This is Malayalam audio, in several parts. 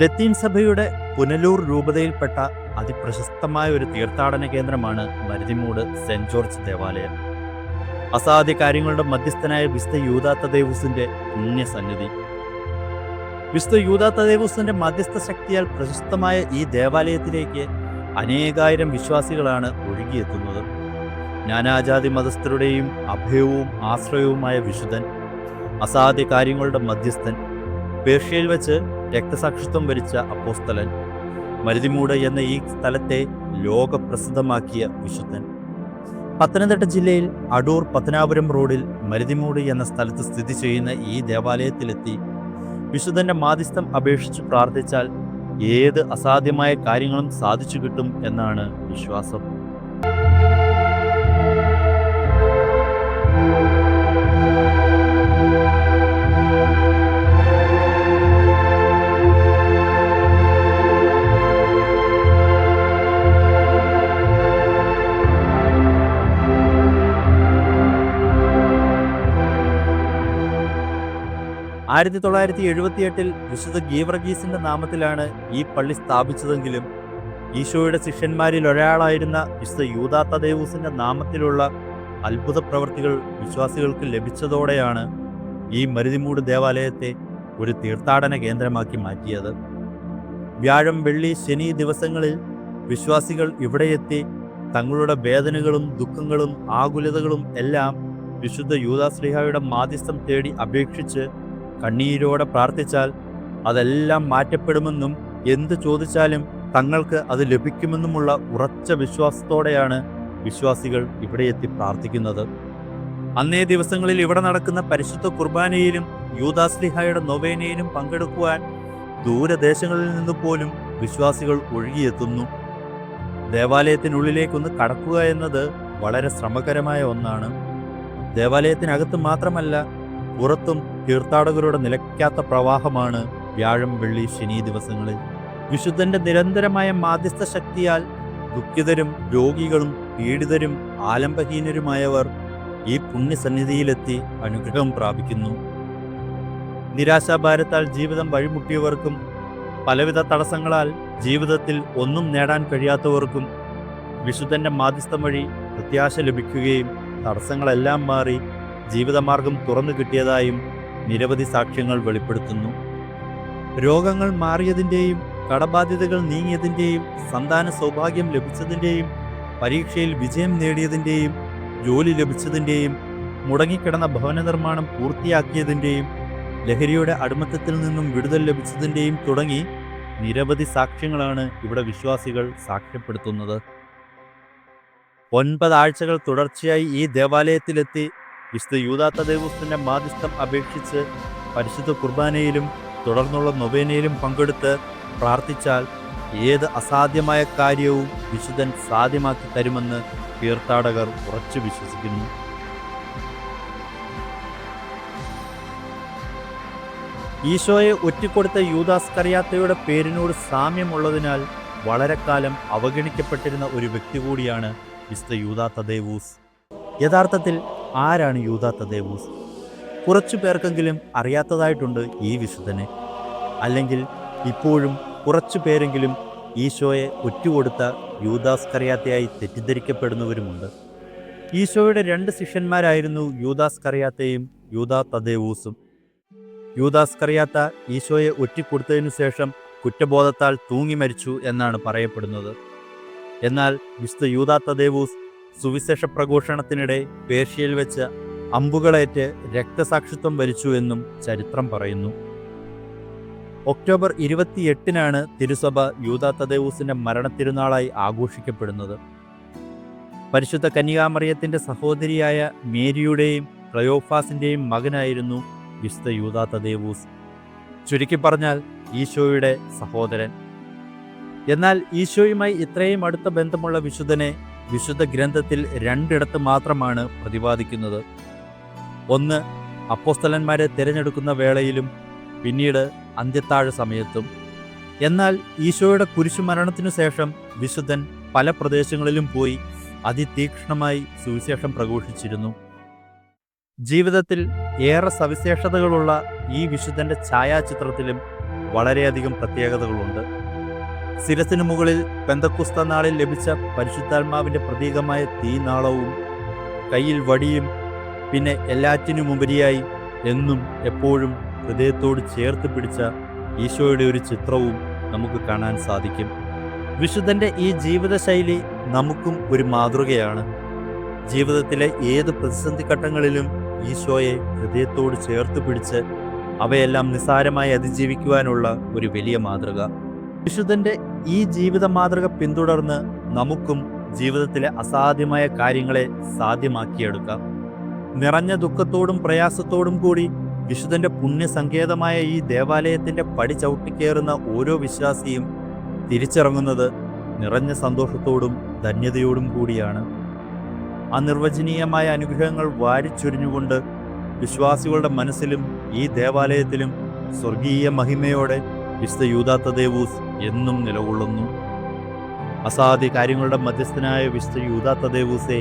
ലത്തീൻ സഭയുടെ പുനലൂർ രൂപതയിൽപ്പെട്ട അതിപ്രശസ്തമായ ഒരു തീർത്ഥാടന കേന്ദ്രമാണ് മരുതിമൂട് സെന്റ് ജോർജ് ദേവാലയം. അസാധ്യ കാര്യങ്ങളുടെ മധ്യസ്ഥനായ വിശുദ്ധ യൂതാത്ത ദേവൂസിന്റെ പുണ്യസന്നിധി. വിശുദ്ധ യൂതാത്ത ദേവൂസിന്റെ മധ്യസ്ഥ ശക്തിയാൽ പ്രശസ്തമായ ഈ ദേവാലയത്തിലേക്ക് അനേകായിരം വിശ്വാസികളാണ് ഒഴുകിയെത്തുന്നത്. നാനാജാതി മതസ്ഥരുടെയും അഭയവും ആശ്രയവുമായ വിശുദ്ധൻ അസാധ്യ കാര്യങ്ങളുടെ മധ്യസ്ഥൻ പേർഷ്യയിൽ വെച്ച് രക്തസാക്ഷിത്വം വരിച്ച അപ്പോസ്തലൻ മരുതിമൂട് എന്ന ഈ സ്ഥലത്തെ ലോകപ്രസിദ്ധമാക്കിയ വിശുദ്ധൻ. പത്തനംതിട്ട ജില്ലയിൽ അടൂർ പത്തനാപുരം റോഡിൽ മരുതിമൂട് എന്ന സ്ഥലത്ത് സ്ഥിതി ചെയ്യുന്ന ഈ ദേവാലയത്തിലെത്തി വിശുദ്ധന്റെ മാധ്യസ്ഥം അപേക്ഷിച്ച് പ്രാർത്ഥിച്ചാൽ ഏത് അസാധ്യമായ കാര്യങ്ങളും സാധിച്ചു കിട്ടും എന്നാണ് വിശ്വാസം. ആയിരത്തി തൊള്ളായിരത്തി എഴുപത്തിയെട്ടിൽ വിശുദ്ധ ഗീവർഗീസിന്റെ നാമത്തിലാണ് ഈ പള്ളി സ്ഥാപിച്ചതെങ്കിലും ഈശോയുടെ ശിഷ്യന്മാരിൽ ഒരാളായിരുന്ന വിശുദ്ധ യൂദാത്തദേവൂസിന്റെ നാമത്തിലുള്ള അത്ഭുത പ്രവർത്തികൾ വിശ്വാസികൾക്ക് ലഭിച്ചതോടെയാണ് ഈ മരുതിമൂട് ദേവാലയത്തെ ഒരു തീർത്ഥാടന കേന്ദ്രമാക്കി മാറ്റിയത്. വ്യാഴം വെള്ളി ശനി ദിവസങ്ങളിൽ വിശ്വാസികൾ ഇവിടെയെത്തി തങ്ങളുടെ വേദനകളും ദുഃഖങ്ങളും ആകുലതകളും എല്ലാം വിശുദ്ധ യൂതാശ്രീഹായുടെ മാധ്യസ്ഥം തേടി അപേക്ഷിച്ച് കണ്ണീരോടെ പ്രാർത്ഥിച്ചാൽ അതെല്ലാം മാറ്റപ്പെടുമെന്നും എന്ത് ചോദിച്ചാലും തങ്ങൾക്ക് അത് ലഭിക്കുമെന്നുമുള്ള ഉറച്ച വിശ്വാസത്തോടെയാണ് വിശ്വാസികൾ ഇവിടെ എത്തി പ്രാർത്ഥിക്കുന്നത്. അന്നേ ദിവസങ്ങളിൽ ഇവിടെ നടക്കുന്ന പരിശുദ്ധ കുർബാനയിലും യൂദാസ്ലിഹായുടെ നൊവേനയിലും പങ്കെടുക്കുവാൻ ദൂരദേശങ്ങളിൽ നിന്ന് പോലും വിശ്വാസികൾ ഒഴുകിയെത്തുന്നു. ദേവാലയത്തിനുള്ളിലേക്കൊന്ന് കടക്കുക എന്നത് വളരെ ശ്രമകരമായ ഒന്നാണ്. ദേവാലയത്തിനകത്ത് മാത്രമല്ല പുറത്തും തീർത്ഥാടകരുടെ നിലയ്ക്കാത്ത പ്രവാഹമാണ് വ്യാഴം വെള്ളി ശനി ദിവസങ്ങളിൽ. വിശുദ്ധന്റെ നിരന്തരമായ മാധ്യസ്ഥ ശക്തിയാൽ ദുഃഖിതരും രോഗികളും പീഡിതരും ആലംബഹീനരുമായവർ ഈ പുണ്യസന്നിധിയിലെത്തി അനുഗ്രഹം പ്രാപിക്കുന്നു. നിരാശാഭാരത്താൽ ജീവിതം വഴിമുട്ടിയവർക്കും പലവിധ തടസ്സങ്ങളാൽ ജീവിതത്തിൽ ഒന്നും നേടാൻ കഴിയാത്തവർക്കും വിശുദ്ധന്റെ മാധ്യസ്ഥം വഴി പ്രത്യാശ ലഭിക്കുകയും തടസ്സങ്ങളെല്ലാം മാറി ജീവിതമാർഗം തുറന്നു കിട്ടിയതായും നിരവധി സാക്ഷ്യങ്ങൾ വെളിപ്പെടുത്തുന്നു. രോഗങ്ങൾ മാറിയതിന്റെയും കടബാധ്യതകൾ നീങ്ങിയതിന്റെയും സന്താന സൗഭാഗ്യം ലഭിച്ചതിന്റെയും പരീക്ഷയിൽ വിജയം നേടിയതിന്റെയും ജോലി ലഭിച്ചതിന്റെയും മുടങ്ങിക്കിടന്ന ഭവന നിർമ്മാണം പൂർത്തിയാക്കിയതിന്റെയും ലഹരിയുടെ അടിമത്തത്തിൽ നിന്നും വിടുതൽ ലഭിച്ചതിന്റെയും തുടങ്ങി നിരവധി സാക്ഷ്യങ്ങളാണ് ഇവിടെ വിശ്വാസികൾ സാക്ഷ്യപ്പെടുത്തുന്നത്. ഒൻപത് ആഴ്ചകൾ തുടർച്ചയായി ഈ ദേവാലയത്തിലെത്തി വിശുദ്ധ യൂദാത്ത ദേവസ്വത്തിന്റെ മാധ്യസ്ഥം അപേക്ഷിച്ച് പരിശുദ്ധ കുർബാനയിലും തുടർന്നുള്ള നൊവേനയിലും പങ്കെടുത്ത് പ്രാർത്ഥിച്ചാൽ ഏത് അസാധ്യമായ കാര്യവും വിശുദ്ധൻ സാധ്യമാക്കി തരുമെന്ന് തീർത്ഥാടകർ ഉറച്ചു വിശ്വസിക്കുന്നു. ഈശോയെ ഒറ്റിക്കൊടുത്ത യൂദാസ് കറിയാത്തയുടെ പേരിനോട് സാമ്യമുള്ളതിനാൽ വളരെക്കാലം കാലം അവഗണിക്കപ്പെട്ടിരുന്ന ഒരു വ്യക്തി കൂടിയാണ് വിശുദ്ധ യൂദാ തദേവൂസ്. യഥാർത്ഥത്തിൽ ആരാണ് യൂദാ തദേവൂസ്? കുറച്ചു പേർക്കെങ്കിലും അറിയാത്തതായിട്ടുണ്ട് ഈ വിശുദ്ധനെ. അല്ലെങ്കിൽ ഇപ്പോഴും കുറച്ചു പേരെങ്കിലും ഈശോയെ ഒറ്റുകൊടുത്ത യൂദാസ് കറിയാത്തയായി തെറ്റിദ്ധരിക്കപ്പെടുന്നവരുമുണ്ട്. ഈശോയുടെ രണ്ട് ശിഷ്യന്മാരായിരുന്നു യൂദാസ് കറിയാത്തയും യൂദാ തദേവൂസും. യൂദാസ് കറിയാത്ത ഈശോയെ ഒറ്റിക്കൊടുത്തതിനു ശേഷം കുറ്റബോധത്താൽ തൂങ്ങി മരിച്ചു എന്നാണ് പറയപ്പെടുന്നത്. എന്നാൽ വിശുദ്ധ യൂദാ തദേവൂസ് സുവിശേഷ പ്രഘോഷണത്തിനിടെ പേർഷ്യയിൽ വെച്ച് അമ്പുകളേറ്റ് രക്തസാക്ഷിത്വം വരിച്ചു എന്നും ചരിത്രം പറയുന്നു. ഒക്ടോബർ ഇരുപത്തിയെട്ടിനാണ് തിരുസഭ യൂദാ തദേവൂസിന്റെ മരണത്തിരുനാളായി ആഘോഷിക്കപ്പെടുന്നത്. പരിശുദ്ധ കന്യാമറിയത്തിന്റെ സഹോദരിയായ മേരിയുടെയും ക്ലയോഫാസിന്റെയും മകനായിരുന്നു വിശുദ്ധ യൂദാ തദേവൂസ്. ചുരുക്കി പറഞ്ഞാൽ ഈശോയുടെ സഹോദരൻ. എന്നാൽ ഈശോയുമായി ഇത്രയും അടുത്ത ബന്ധമുള്ള വിശുദ്ധനെ വിശുദ്ധ ഗ്രന്ഥത്തിൽ രണ്ടിടത്ത് മാത്രമാണ് പ്രതിപാദിക്കുന്നത്. ഒന്ന് അപ്പോസ്തലന്മാരെ തിരഞ്ഞെടുക്കുന്ന വേളയിലും പിന്നീട് അന്ത്യത്താഴ സമയത്തും. എന്നാൽ ഈശോയുടെ കുരിശുമരണത്തിനു ശേഷം വിശുദ്ധൻ പല പ്രദേശങ്ങളിലും പോയി അതിതീക്ഷ്ണമായി സുവിശേഷം പ്രഘോഷിച്ചിരുന്നു. ജീവിതത്തിൽ ഏറെ സവിശേഷതകളുള്ള ഈ വിശുദ്ധന്റെ ഛായാചിത്രത്തിലും വളരെയധികം പ്രത്യേകതകളുണ്ട്. ശിരസിന് മുകളിൽ പെന്തക്കുസ്ത നാളിൽ ലഭിച്ച പരിശുദ്ധാത്മാവിന്റെ പ്രതീകമായ തീനാളവും കയ്യിൽ വടിയും പിന്നെ എല്ലാറ്റിനും ഉപരിയായി എന്നും എപ്പോഴും ഹൃദയത്തോട് ചേർത്ത് പിടിച്ച ഈശോയുടെ ഒരു ചിത്രവും നമുക്ക് കാണാൻ സാധിക്കും. വിശുദ്ധന്റെ ഈ ജീവിതശൈലി നമുക്കും ഒരു മാതൃകയാണ്. ജീവിതത്തിലെ ഏത് പ്രതിസന്ധി ഘട്ടങ്ങളിലും ഈശോയെ ഹൃദയത്തോട് ചേർത്ത് പിടിച്ച് അവയെല്ലാം നിസ്സാരമായി അതിജീവിക്കുവാനുള്ള ഒരു വലിയ മാതൃക. വിശുദ്ധന്റെ ഈ ജീവിത മാതൃക പിന്തുടർന്ന് നമുക്കും ജീവിതത്തിലെ അസാധ്യമായ കാര്യങ്ങളെ സാധ്യമാക്കിയെടുക്കാം. നിറഞ്ഞ ദുഃഖത്തോടും പ്രയാസത്തോടും കൂടി വിശുദ്ധന്റെ പുണ്യസങ്കേതമായ ഈ ദേവാലയത്തിന്റെ പടി ചവിട്ടിക്കേറുന്ന ഓരോ വിശ്വാസിയും തിരിച്ചിറങ്ങുന്നത് നിറഞ്ഞ സന്തോഷത്തോടും ധന്യതയോടും കൂടിയാണ്. അനിർവചനീയമായ അനുഗ്രഹങ്ങൾ വാരിച്ചൊരിഞ്ഞുകൊണ്ട് വിശ്വാസികളുടെ മനസ്സിലും ഈ ദേവാലയത്തിലും സ്വർഗീയ മഹിമയോടെ വിശുദ്ധ യൂദാത്ത ദേവൂസ് എന്നും നിലകൊള്ളുന്നു. അസാധ്യ കാര്യങ്ങളുടെ മധ്യസ്ഥനായ വിശുദ്ധ യൂദാത്ത ദേവൂസെ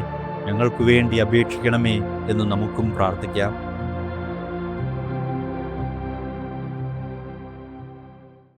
ഞങ്ങൾക്ക് വേണ്ടി അപേക്ഷിക്കണമേ എന്ന് നമുക്കും പ്രാർത്ഥിക്കാം.